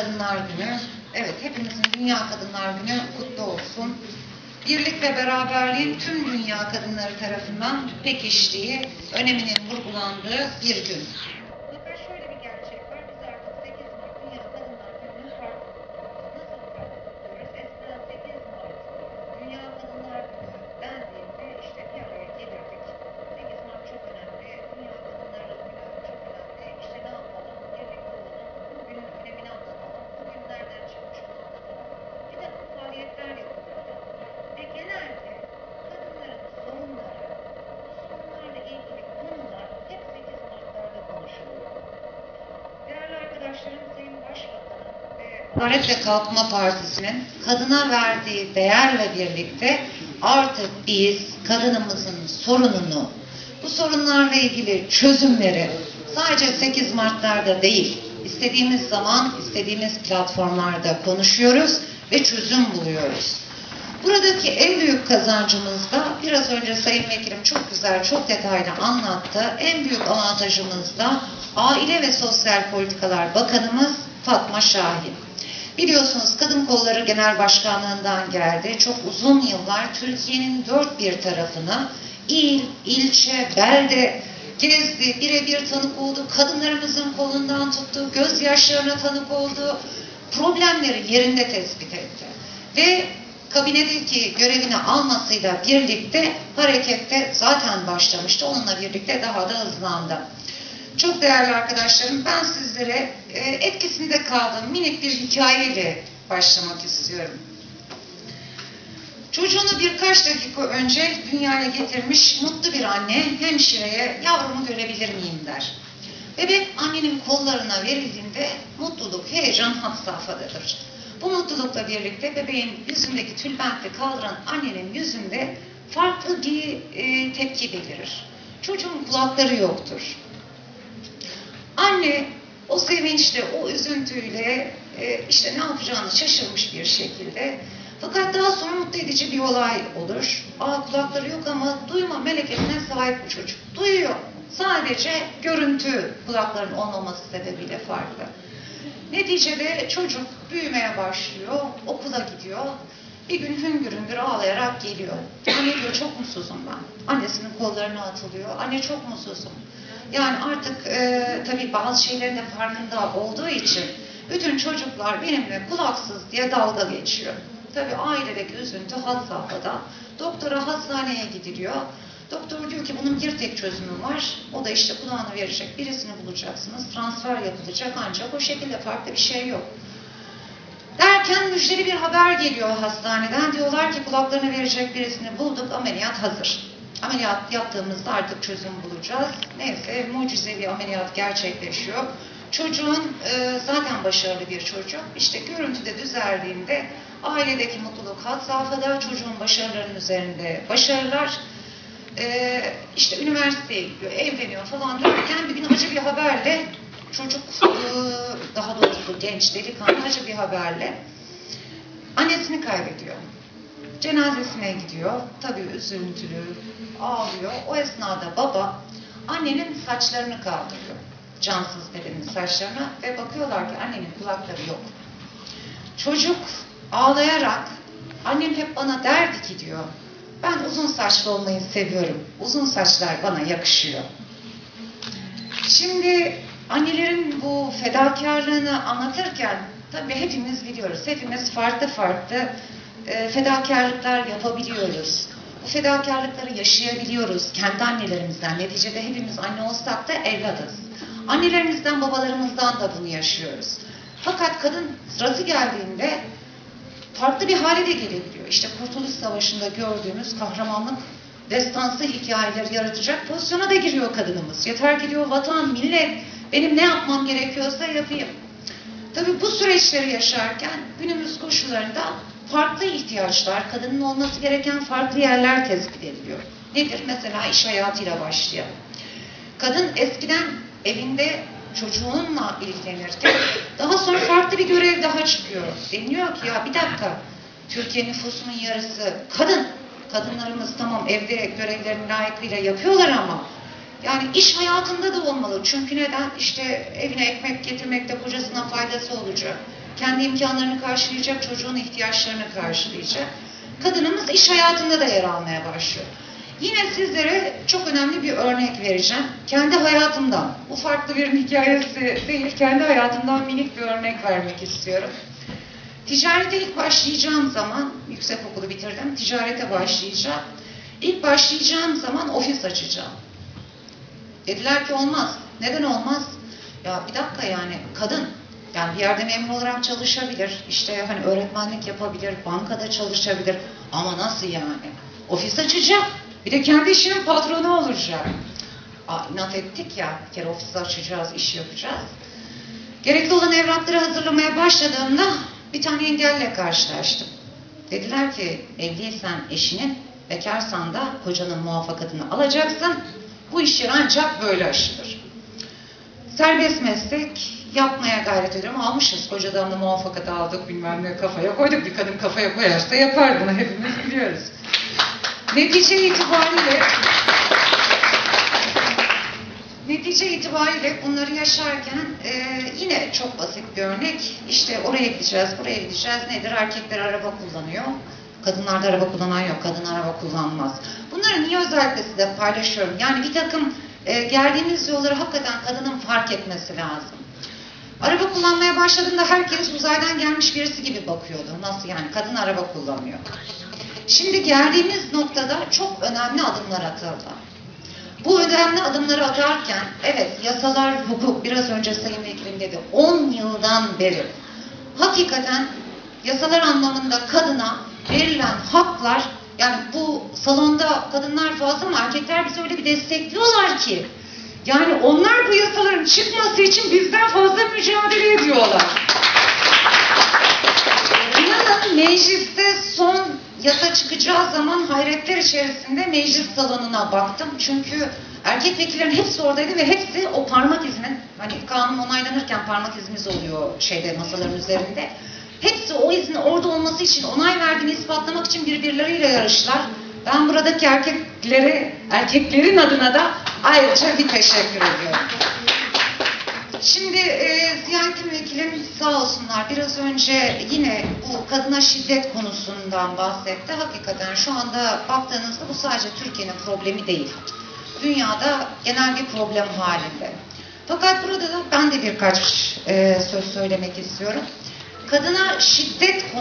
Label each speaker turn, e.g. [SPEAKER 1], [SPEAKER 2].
[SPEAKER 1] Kadınlar Günü. Evet, hepimizin Dünya Kadınlar Günü kutlu olsun. Birlik ve beraberliğin tüm dünya kadınları tarafından pekiştiği, öneminin vurgulandığı bir gün. Fakat şöyle bir gerçek var. Biz artık 8 Mart Dünya Kadınlar Günü'nü farklı kutluyoruz. Nasıl farklı kutluyoruz? Eskiden 8 Mart Dünya Kadınlar Günü dendiğinde işte bir araya gelirdik. 8 Mart çok önemli. Dünya Kadınları Günü çok önemli. İşte ne yapalım? Birlikte olalım. Bugünün önemini anlatalım. Bugün nereden çıkmış onu anlatalım. Bir takım faaliyetler yapılıyordu. Ve genelde kadınların sorunları, bu sorunlarla ilgili konular hep 8 Mart'larda konuşuluyor. Değerli arkadaşlarım, Sayın Başbakanım ve Adalet ve Kalkınma Partisi'nin kadına verdiği değerle birlikte artık biz kadınımızın sorununu, bu sorunlarla ilgili çözümleri sadece 8 Mart'larda değil, istediğimiz zaman, istediğimiz platformlarda konuşuyoruz ve çözüm buluyoruz. Buradaki en büyük kazancımız da biraz önce Sayın Vekilim çok güzel, çok detaylı anlattı. En büyük avantajımız da Aile ve Sosyal Politikalar Bakanımız Fatma Şahin. Biliyorsunuz Kadın Kolları Genel Başkanlığından geldi. Çok uzun yıllar Türkiye'nin dört bir tarafını il, ilçe, belde gezdi, birebir tanık oldu. Kadınlarımızın kolundan tuttu, gözyaşlarına tanık oldu. Problemleri yerinde tespit etti. Ve kabinedeki görevini almasıyla birlikte harekette zaten başlamıştı. Onunla birlikte daha da hızlandı. Çok değerli arkadaşlarım ben sizlere e, etkisinde kaldığım minik bir hikayeyle başlamak istiyorum. Çocuğunu birkaç dakika önce dünyaya getirmiş mutlu bir anne hemşireye yavrumu görebilir miyim der. Bebek annenin kollarına verildiğinde mutluluk, heyecan had safhadadır. Bu mutlulukla birlikte bebeğin yüzündeki tülbenti kaldıran annenin yüzünde farklı bir e, tepki belirir. Çocuğun kulakları yoktur. Anne o sevinçle, o üzüntüyle e, işte ne yapacağını şaşırmış bir şekilde. Fakat daha sonra mutlu edici bir olay olur. Aa kulakları yok ama duyma meleketine sahip bu çocuk. Duyuyor. Sadece görüntü kulakların olmaması sebebiyle farklı. Neticede çocuk büyümeye başlıyor, okula gidiyor. Bir gün hüngür hüngür ağlayarak geliyor. Anne diyor çok mutsuzum ben. Annesinin kollarına atılıyor. Anne çok mutsuzum. Yani artık e, tabii bazı şeylerin de farkında olduğu için bütün çocuklar benimle kulaksız diye dalga geçiyor. Tabii ailedeki üzüntü had safhada. Doktora hastaneye gidiliyor. Doktor diyor ki bunun bir tek çözümü var. O da işte kulağını verecek birisini bulacaksınız. Transfer yapılacak ancak o şekilde farklı bir şey yok. Derken müjdeli bir haber geliyor hastaneden. Diyorlar ki kulaklarını verecek birisini bulduk. Ameliyat hazır. Ameliyat yaptığımızda artık çözüm bulacağız. Neyse mucizevi ameliyat gerçekleşiyor. Çocuğun e, zaten başarılı bir çocuk. İşte görüntüde düzeldiğinde ailedeki mutluluk had safhada, çocuğun başarılarının üzerinde başarılar. E, işte üniversiteye gidiyor, evleniyor falan derken bir gün acı bir haberle çocuk e, daha doğrusu genç delikanlı acı bir haberle annesini kaybediyor. Cenazesine gidiyor. Tabii üzüntülü, ağlıyor. O esnada baba annenin saçlarını kaldırıyor. Cansız bedenin saçlarına ve bakıyorlar ki annenin kulakları yok. Çocuk ağlayarak annem hep bana derdi ki diyor ben uzun saçlı olmayı seviyorum. Uzun saçlar bana yakışıyor. Şimdi annelerin bu fedakarlığını anlatırken tabii hepimiz biliyoruz. Hepimiz farklı farklı e, fedakarlıklar yapabiliyoruz. Bu fedakarlıkları yaşayabiliyoruz kendi annelerimizden. Neticede hepimiz anne olsak da evladız. Annelerimizden, babalarımızdan da bunu yaşıyoruz. Fakat kadın sırası geldiğinde farklı bir hale de gelebiliyor. İşte Kurtuluş Savaşı'nda gördüğümüz kahramanlık destansı hikayeler yaratacak pozisyona da giriyor kadınımız. Yeter ki diyor vatan, millet benim ne yapmam gerekiyorsa yapayım. Tabii bu süreçleri yaşarken günümüz koşullarında farklı ihtiyaçlar, kadının olması gereken farklı yerler tespit ediliyor. Nedir? Mesela iş hayatıyla başlayalım. Kadın eskiden evinde çocuğunla ilgilenirken daha sonra farklı bir görev daha çıkıyor. Deniliyor ki ya bir dakika Türkiye nüfusunun yarısı kadın. Kadınlarımız tamam evde görevlerini layıkıyla yapıyorlar ama yani iş hayatında da olmalı. Çünkü neden? İşte evine ekmek getirmekte kocasına faydası olacak. Kendi imkanlarını karşılayacak, çocuğun ihtiyaçlarını karşılayacak. Kadınımız iş hayatında da yer almaya başlıyor. Yine sizlere çok önemli bir örnek vereceğim. Kendi hayatımdan. Bu farklı bir hikayesi değil. Kendi hayatımdan minik bir örnek vermek istiyorum. Ticarete ilk başlayacağım zaman, yüksek okulu bitirdim, ticarete başlayacağım. İlk başlayacağım zaman ofis açacağım. Dediler ki olmaz. Neden olmaz? Ya bir dakika yani kadın yani bir yerde memur olarak çalışabilir, işte hani öğretmenlik yapabilir, bankada çalışabilir ama nasıl yani? Ofis açacak, bir de kendi işinin patronu olacak. Aa, inat ettik ya, bir kere ofis açacağız, iş yapacağız. Gerekli olan evrakları hazırlamaya başladığımda bir tane engelle karşılaştım. Dediler ki evliysen eşinin, bekarsan da kocanın muvaffakatını alacaksın. Bu iş yeri ancak böyle aşılır. Serbest meslek yapmaya gayret ediyorum. Almışız kocadan da muvaffakat aldık bilmem ne kafaya koyduk. Bir kadın kafaya koyarsa yapar bunu hepimiz biliyoruz. Netice itibariyle Netice itibariyle bunları yaşarken e, yine çok basit bir örnek. İşte oraya gideceğiz, buraya gideceğiz. Nedir? Erkekler araba kullanıyor. Kadınlarda araba kullanan yok. Kadın araba kullanmaz. Bunları niye özellikle size paylaşıyorum? Yani bir takım e, geldiğimiz yolları hakikaten kadının fark etmesi lazım. Araba kullanmaya başladığında herkes uzaydan gelmiş birisi gibi bakıyordu. Nasıl yani? Kadın araba kullanıyor. Şimdi geldiğimiz noktada çok önemli adımlar atıldı. Bu önemli adımları atarken, evet yasalar, hukuk, biraz önce Sayın Vekilim dedi, 10 yıldan beri hakikaten yasalar anlamında kadına verilen haklar, yani bu salonda kadınlar fazla ama erkekler bizi öyle bir destekliyorlar ki, yani onlar bu yasaların çıkması için bizden fazla mücadele ediyorlar. İnanın mecliste son yasa çıkacağı zaman hayretler içerisinde meclis salonuna baktım. Çünkü erkek vekillerin hepsi oradaydı ve hepsi o parmak izinin, hani kanun onaylanırken parmak izimiz oluyor şeyde masaların üzerinde. Hepsi o izin orada olması için onay verdiğini ispatlamak için birbirleriyle yarıştılar. Ben buradaki erkeklere, erkeklerin adına da ayrıca bir teşekkür ediyorum. Şimdi e, Ziyarettin Vekilim sağ olsunlar biraz önce yine bu kadına şiddet konusundan bahsetti. Hakikaten şu anda baktığınızda bu sadece Türkiye'nin problemi değil. Dünyada genel bir problem halinde. Fakat burada da ben de birkaç e, söz söylemek istiyorum. Kadına şiddet konusu